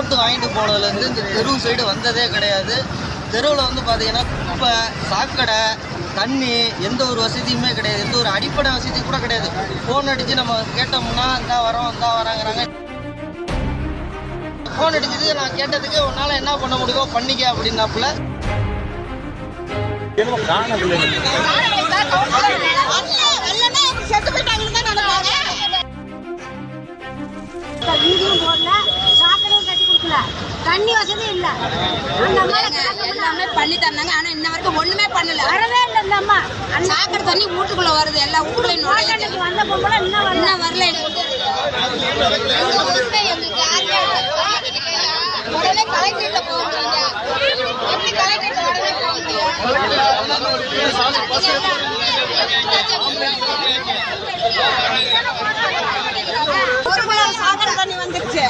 ஓட்டு வாங்கிட்டு போனதுலேருந்து இந்த தெரு சைடு வந்ததே கிடையாது. தெருவில் வந்து பார்த்தீங்கன்னா குப்பை சாக்கடை தண்ணி எந்த ஒரு வசதியுமே கிடையாது. எந்த ஒரு அடிப்படை வசதி கூட கிடையாது. ஃபோன் அடித்து நம்ம கேட்டோம்னா இந்தா வரோம் இந்தா வராங்கிறாங்க. ஃபோன் அடிச்சது நான் கேட்டதுக்கு உன்னால் என்ன பண்ண முடியுமோ பண்ணிக்க அப்படின்னாப்புல. காணவில்லை. தண்ணி வசதி இல்ல. எல்லாமே பண்ணி தந்தாங்க. ஆனா இன்ன வரைக்கும் ஒண்ணுமே பண்ணல. வரவே இல்லை இந்த அம்மா. சாக்கடை தண்ணி வீட்டுக்குள்ள வருது. எல்லா வீட்டுக்குள்ள வந்த பொம்பளை இன்னும் வரல. இன்னும் வரல. உடனே கலெக்டர்கிட்ட போக முடியும் எப்படி கலெக்டர்கிட்ட உடனே போக முடியும் ஒரு குளம் சாக்கடை தண்ணி வந்துருச்சு.